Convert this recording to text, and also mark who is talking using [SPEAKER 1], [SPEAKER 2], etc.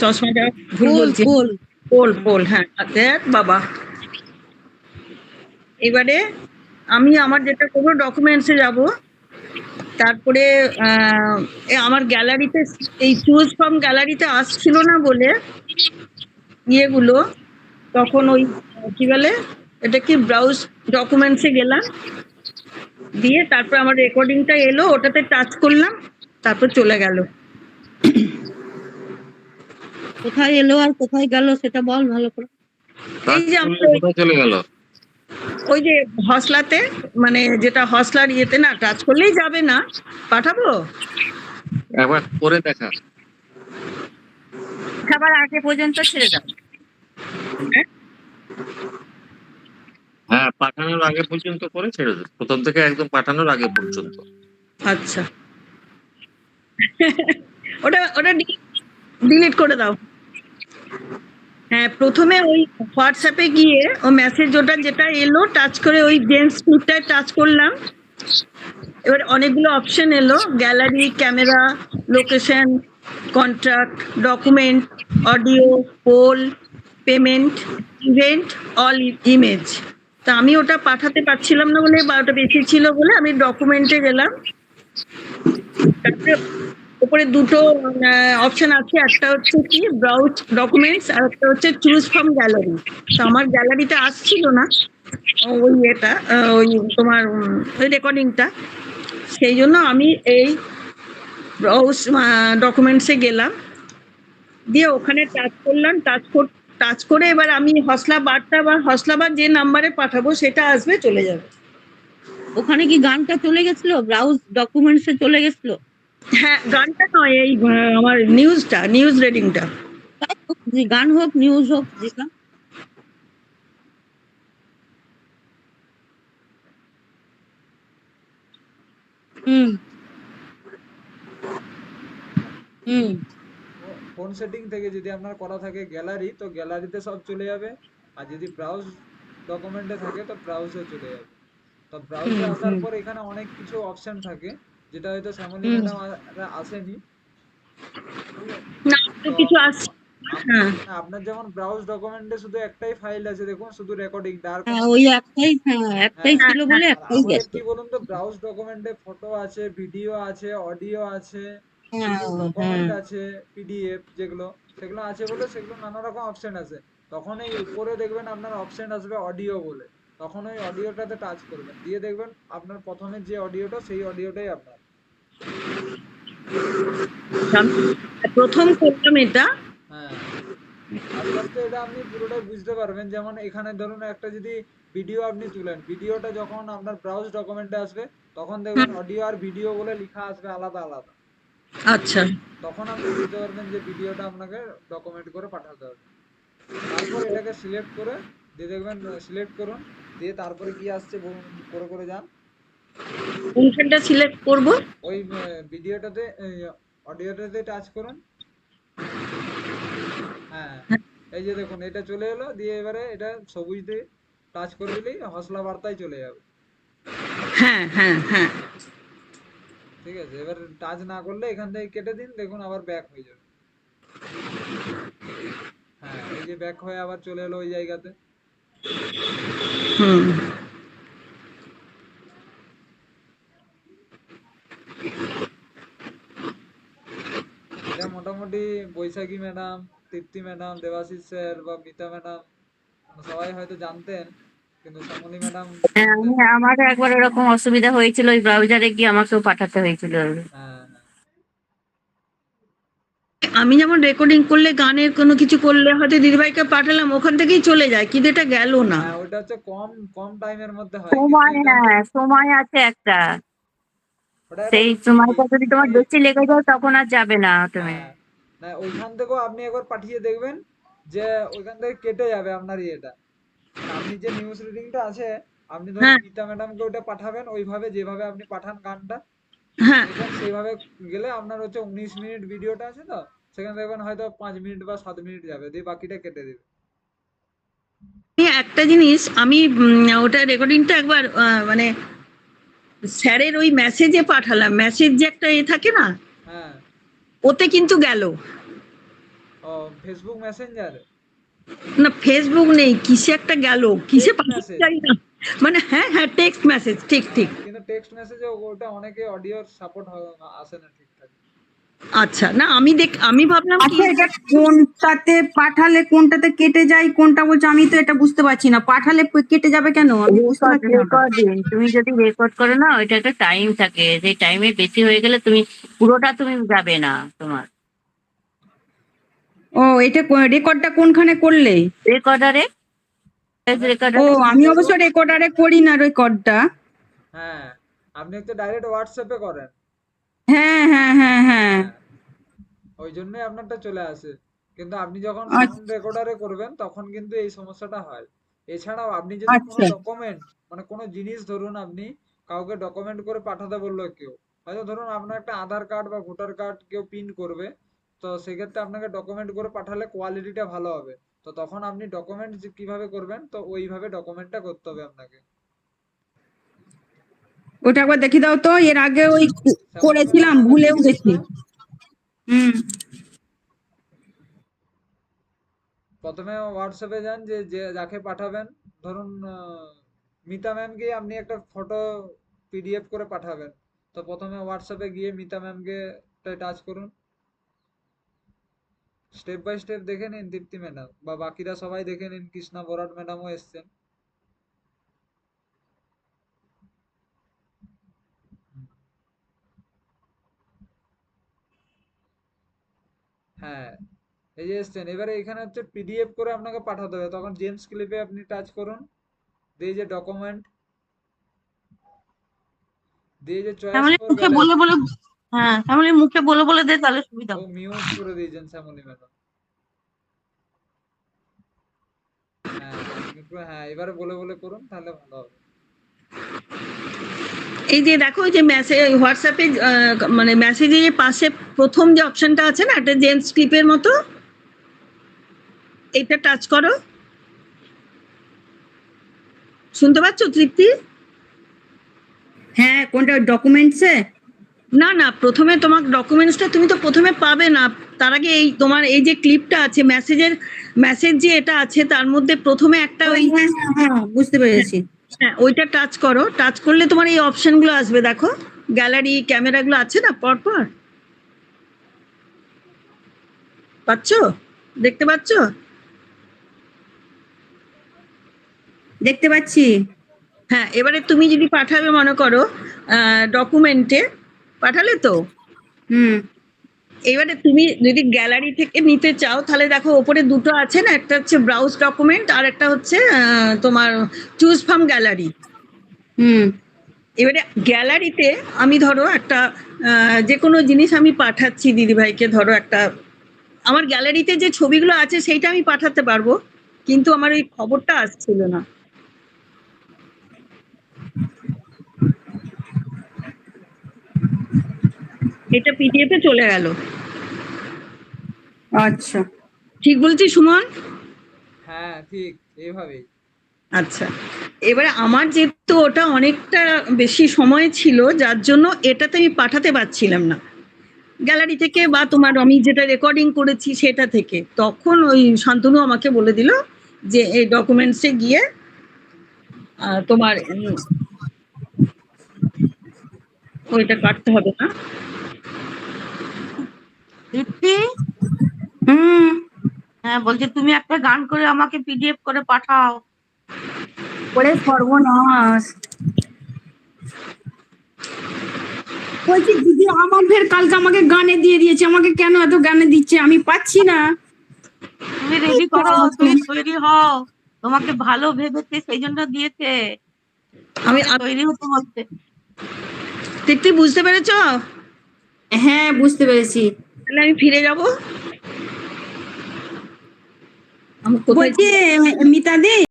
[SPEAKER 1] চশমাটা ভুল বলছি।
[SPEAKER 2] পোল
[SPEAKER 1] পোল পোল হ্যাঁ দেখ বাবা। এবারে আমি আমার যেটা করব ডকুমেন্টসে যাব। তারপরে আমার গ্যালারিতে এই চুজ ফ্রম গ্যালারিতে আসছিল না বলে ইয়েগুলো তখন ওই কি বলে এটা কি ব্রাউজ ডকুমেন্টসে গেলাম। দিয়ে তারপর আমার রেকর্ডিংটা এলো ওটাতে টাচ করলাম তারপর চলে গেল।
[SPEAKER 2] কোথায় এলো আর কোথায় গেল সেটা বল ভালো করে।
[SPEAKER 1] এই যে ওই-
[SPEAKER 3] কোথায় চলে গেল?
[SPEAKER 1] ওই যে হসলাতে মানে যেটা হসলার ইয়েতে না টাচ করলেই যাবে না। পাঠাবো?
[SPEAKER 3] একবার করে দেখা।
[SPEAKER 4] খাবার আগে পর্যন্ত ছেড়ে দাও।
[SPEAKER 3] হ্যাঁ? পাঠানোর আগে পর্যন্ত করে ছেড়ে দে প্রথম থেকে একদম পাঠানোর আগে পর্যন্ত।
[SPEAKER 1] আচ্ছা। ওটা ওটা ডিলিট করে দাও। হ্যাঁ প্রথমে ওই হোয়াটসঅ্যাপে গিয়ে ও মেসেজ ওটা যেটা এলো টাচ করে ওই জেন্টস স্পিডটায় টাচ করলাম। এবার অনেকগুলো অপশন এলো gallery camera location contract document audio poll payment event all image তা আমি ওটা পাঠাতে পারছিলাম না বলে, বা ওটা বেশি ছিল বলে আমি ডকুমেন্টে গেলাম। উপরে দুটো অপশন আছে, একটা হচ্ছে কি ব্রাউজ ডকুমেন্টস আর একটা হচ্ছে চুজ ফ্রম গ্যালারি তো আমার গ্যালারিতে আসছিল না, ওই এটা ওই তোমার ওই রেকর্ডিংটা সেই জন্য আমি এই ব্রাউজ ডকুমেন্টসে গেলাম। দিয়ে ওখানে টাচ করলাম টাচ টাচ করে এবার আমি হসলা বারটা বা হসলা বার যে নাম্বারে পাঠাবো সেটা আসবে, চলে যাবে।
[SPEAKER 2] ওখানে কি গানটা চলে গেছিল? ব্রাউজ ডকুমেন্টসে চলে গেছিল?
[SPEAKER 1] হ্যাঁ গানটা নয় এই আমার নিউজটা নিউজ রিডিংটা
[SPEAKER 2] গান হোক নিউজ হোক যেটা হুম। হুম।
[SPEAKER 5] ফোন সেটিং থেকে যদি আপনার করা থাকে গ্যালারি তো গ্যালারিতে সব চলে যাবে। আর যদি ব্রাউজ ডকুমেন্টে থাকে তো ব্রাউজে চলে যাবে। তো ব্রাউজে আসার পর এখানে অনেক কিছু অপশন থাকে। যেটা হয়তো শ্যামলী। ম্যাডাম আসেনি।
[SPEAKER 1] না তো কিছু আসছে হ্যাঁ।
[SPEAKER 5] আপনার যেমন ব্রাউজ ডকুমেন্টে শুধু একটাই ফাইল আছে দেখুন শুধু রেকর্ডিংটা আর
[SPEAKER 2] হ্যাঁ ওই একটাই হ্যাঁ একটাই ছিল বলে একটাই গেছে।
[SPEAKER 5] কি বলুন তো ব্রাউজ ডকুমেন্টে ফটো আছে ভিডিও আছে অডিও আছে ডকুমেন্ট আছে পিডিএফ যেগুলো সেগুলো আছে বলে সেগুলো নানা রকম অপশন আছে। তখন এই উপরে দেখবেন আপনার অপশন আসবে অডিও বলে। তখন ওই অডিওটাতে টাচ করবেন। দিয়ে দেখবেন আপনার প্রথমে যে অডিওটা সেই অডিওটাই আপনার।
[SPEAKER 1] প্রথম করলাম এটা?
[SPEAKER 5] হ্যাঁ। আস্তে আস্তে এটা আপনি পুরোটাই বুঝতে পারবেন। যেমন এখানে ধরুন একটা যদি ভিডিও আপনি তুলেন ভিডিওটা যখন আপনার ব্রাউজ ডকুমেন্টে আসবে তখন দেখবেন অডিও আর ভিডিও বলে লেখা আসবে আলাদা আলাদা।
[SPEAKER 1] আচ্ছা।
[SPEAKER 5] তখন আপনি বুঝতে পারবেন যে ভিডিওটা আপনাকে ডকুমেন্ট করে পাঠাতে হবে। তারপর এটাকে সিলেক্ট করে দিয়ে দেখবেন সিলেক্ট করুন। দিয়ে তারপরে কি আসছে করে করে যান।
[SPEAKER 1] কোনখানটা সিলেক্ট করব?
[SPEAKER 5] ওই ভিডিওটাতে অডিওটাতে টাচ করুন। হ্যাঁ এই যে দেখুন এটা চলে এলো দিয়ে এবারে এটা সবুজ দিয়ে টাচ করে দিলেই হসলা বার্তায় চলে যাবে।
[SPEAKER 1] হ্যাঁ হ্যাঁ হ্যাঁ।
[SPEAKER 5] ঠিক আছে এবার টাচ না করলে এখান থেকে কেটে দিন দেখুন আবার ব্যাক হয়ে যাবে। হ্যাঁ এই যে ব্যাক হয়ে আবার চলে এলো ওই জায়গাতে।
[SPEAKER 1] হুম।
[SPEAKER 5] এটা মোটামুটি Baishakhi madam Tripti madam Debashis sir বা মিতা ম্যাডাম সবাই হয়তো জানতেন কিন্তু শ্যামলী ম্যাডাম
[SPEAKER 4] হ্যাঁ, আমি একবার এরকম অসুবিধা হয়েছিল ওই ব্রাউজারে গিয়ে আমাকেও পাঠাতে হয়েছিল।
[SPEAKER 5] হ্যাঁ
[SPEAKER 1] আমি যেমন রেকর্ডিং করলে গানের কোনো কিছু করলে হয়তো দিদিভাইকে পাঠালাম ওখান থেকেই চলে যায় কিন্তু এটা গেল না।
[SPEAKER 5] হ্যাঁ ওটা হচ্ছে কম কম টাইমের মধ্যে হয়
[SPEAKER 4] সময় হ্যাঁ সময় আছে একটা। সেই সময়টা যদি তোমার বেশি লেগে যায় তখন আর যাবে না তুমি।
[SPEAKER 5] হ্যাঁ, না ওইখান থেকেও আপনি একবার পাঠিয়ে দেখবেন যে ওইখান থেকে কেটে যাবে আপনার ইয়েটা। আপনি যে নিউজ রিডিংটা আছে আপনি ধরুন
[SPEAKER 1] হ্যাঁ।
[SPEAKER 5] মিতা ম্যাডামকে ওটা পাঠাবেন ওইভাবে যেভাবে আপনি পাঠান গানটা
[SPEAKER 1] হ্যাঁ।
[SPEAKER 5] সেইভাবে গেলে আপনার হচ্ছে উনিশ মিনিট ভিডিওটা আছে তো সেখানে দেখবেন হয়তো পাঁচ মিনিট বা সাত মিনিট যাবে দিয়ে বাকিটা কেটে দেবে।
[SPEAKER 1] আমি একটা জিনিস আমি উম, ওটা রেকর্ডিংটা একবার আহ, মানে স্যারের ওই মেসেজে পাঠালাম। মেসেজ যে একটা এ থাকে না?
[SPEAKER 5] হ্যাঁ।
[SPEAKER 1] ওতে কিন্তু গেল।
[SPEAKER 5] ও ও ফেসবুক মেসেঞ্জারে
[SPEAKER 1] না ফেসবুক নেই কিসে একটা গেল? কিসে
[SPEAKER 5] Text
[SPEAKER 1] পাঠাতে
[SPEAKER 5] message.
[SPEAKER 1] জানি না? মানে হ্যাঁ হ্যাঁ টেক্সট মেসেজ ঠিক ঠিক।
[SPEAKER 5] কিন্তু টেক্সট মেসেজে ওটা অনেকে অডিওর সাপোর্ট আসে না ঠিকঠাক
[SPEAKER 1] আচ্ছা না আমি দেখ আমি ভাবলাম
[SPEAKER 6] আচ্ছা এটা কোনটাতে পাঠালে কোনটাতে কেটে যায় কোনটা বলছে? আমি তো এটা বুঝতে পারছি না। পাঠালে কেটে যাবে কেন? আমি বুঝতে পারছি না।
[SPEAKER 4] তুমি যদি রেকর্ড করো না ওইটা একটা টাইম থাকে। যে টাইমে বেশি হয়ে গেলে তুমি পুরোটা তুমি যাবে না তোমার।
[SPEAKER 6] ও এটা রেকর্ডটা কোনখানে করলে?
[SPEAKER 4] রেকর্ডারে
[SPEAKER 6] ও আমি অবশ্য রেকর্ডারে করি না রেকর্ডটা
[SPEAKER 5] হ্যাঁ আপনি তো ডাইরেক্ট হোয়াটসঅ্যাপে করেন।
[SPEAKER 6] হ্যাঁ হ্যাঁ হ্যাঁ হ্যাঁ।
[SPEAKER 5] ওই জন্যই আপনারটা চলে আসে। কিন্তু আপনি যখন
[SPEAKER 6] আচ্ছা।
[SPEAKER 5] সাউন্ড রেকর্ডারে করবেন তখন কিন্তু এই সমস্যাটা হয়। এছাড়াও আপনি যদি কোনো
[SPEAKER 6] আচ্ছা।
[SPEAKER 5] ডকুমেন্ট মানে কোনো জিনিস ধরুন আপনি কাউকে ডকুমেন্ট করে পাঠাতে বলল কেউ হয়তো ধরুন আপনার একটা আধার কার্ড বা ভোটার কার্ড কেউ পিন করবে তো সেক্ষেত্রে আপনাকে ডকুমেন্ট করে পাঠালে কোয়ালিটিটা ভালো হবে। তো তখন আপনি ডকুমেন্ট কীভাবে করবেন তো ওইভাবে ডকুমেন্টটা করতে হবে আপনাকে।
[SPEAKER 6] ওটা একবার দেখি দাও তো, এর আগে ওই করেছিলাম ভুলেও গেছি হুম।
[SPEAKER 5] প্রথমে হোয়াটসঅ্যাপে যান যে যাকে পাঠাবেন, ধরুন মিতা ম্যামকে আপনি একটা ফটো পিডিএফ করে পাঠাবেন। তো প্রথমে হোয়াটসঅ্যাপে গিয়ে মিতা ম্যামকে টাচ করুন। স্টেপ বাই স্টেপ দেখে নিন দীপ্তি ম্যাডাম, বা বাকিরা সবাই দেখে নিন, কৃষ্ণা বরাট ম্যাডামও এসছেন। হ্যাঁ এই যে এসছেন এবারে এখানে হচ্ছে পিডিএফ করে আপনাকে পাঠাতে হবে। তখন জেমস ক্লিপে আপনি টাচ করুন। দিয়ে যে ডকুমেন্ট দিয়ে যে চয়েস
[SPEAKER 2] মুখে বলে বলে হ্যাঁ ফ্যামিলি মুখে বলে বলে দে তাহলে সুবিধা
[SPEAKER 5] ও মিউট করে দিয়েছেন শ্যামলী ম্যাডাম। হ্যাঁ হ্যাঁ এবারে বলে বলে করুন তাহলে ভালো হবে।
[SPEAKER 1] এই যে দেখো যে মেসেজ হোয়াটসঅ্যাপে মানে মেসেজে যে পাশে প্রথম যে অপশনটা আছে না একটা জেমস ক্লিপের মতো এটা টাচ করো। শুনতে পাচ্ছ তৃপ্তি
[SPEAKER 6] হ্যাঁ কোনটা ডকুমেন্টসে
[SPEAKER 1] না না প্রথমে তোমার ডকুমেন্টসটা তুমি তো প্রথমে পাবে না। তার আগে এই তোমার এই যে ক্লিপটা আছে মেসেজের মেসেজ যে এটা আছে তার মধ্যে প্রথমে একটা ওই
[SPEAKER 6] হ্যাঁ, হ্যাঁ বুঝতে পেরেছি।
[SPEAKER 1] হ্যাঁ ওইটা টাচ করো। টাচ করলে তোমার এই অপশনগুলো আসবে, দেখো। গ্যালারি ক্যামেরাগুলো আছে না? পরপর পাচ্ছ? দেখতে পাচ্ছ?
[SPEAKER 6] দেখতে পাচ্ছি।
[SPEAKER 1] হ্যাঁ এবারে তুমি যদি পাঠাবে, মনে করো ডকুমেন্টে পাঠালে তো?
[SPEAKER 6] হুম।
[SPEAKER 1] এবারে তুমি যদি গ্যালারি থেকে নিতে চাও, তাহলে দেখো ওপরে দুটো আছে না, একটা হচ্ছে ব্রাউজ ডকুমেন্ট আর একটা হচ্ছে তোমার চুজ ফ্রম গ্যালারি
[SPEAKER 6] হুম।
[SPEAKER 1] এবারে গ্যালারিতে আমি ধরো একটা যে কোনো জিনিস আমি পাঠাচ্ছি দিদিভাইকে, ধরো একটা, আমার গ্যালারিতে যে ছবিগুলো আছে, সেইটা আমি পাঠাতে পারব, কিন্তু আমার ওই খবরটা আসছিল না। এটা পিডিএফ এ চলে গেল।
[SPEAKER 6] আচ্ছা।
[SPEAKER 1] ঠিক বলছি সুমন?
[SPEAKER 5] হ্যাঁ ঠিক এইভাবেই।
[SPEAKER 1] আচ্ছা। এবারে আমার যেহেতু ওটা অনেকটা বেশি সময় ছিল যার জন্য এটাতে আমি পাঠাতে পারছিলাম না। গ্যালারি থেকে বা তোমার আমি যেটা রেকর্ডিং করেছি সেটা থেকে। তখন ওই শান্তনু আমাকে বলে দিল যে এই ডকুমেন্টসে গিয়ে তোমার ওইটা কাটতে হবে না।
[SPEAKER 2] দীপ্তি?
[SPEAKER 6] হুম।
[SPEAKER 2] হ্যাঁ বলছি তুমি একটা গান করে আমাকে পিডিএফ করে পাঠাও।
[SPEAKER 6] ওরে সর্বনাশ। বলছি দিদি আমার ফের কালকে আমাকে গানে দিয়ে দিয়েছে। আমাকে কেন এত গানে দিচ্ছে? আমি পাচ্ছি না।
[SPEAKER 2] তুমি রেডি করো? তুমি তৈরি হও। তোমাকে ভালো ভেবেছে সেই জন্য দিয়েছে।
[SPEAKER 1] আমি
[SPEAKER 2] তৈরি হতে বলছে।
[SPEAKER 1] তৃপ্তি বুঝতে পেরেছ?
[SPEAKER 6] হ্যাঁ বুঝতে পেরেছি।
[SPEAKER 1] তাহলে আমি ফিরে যাব। আমি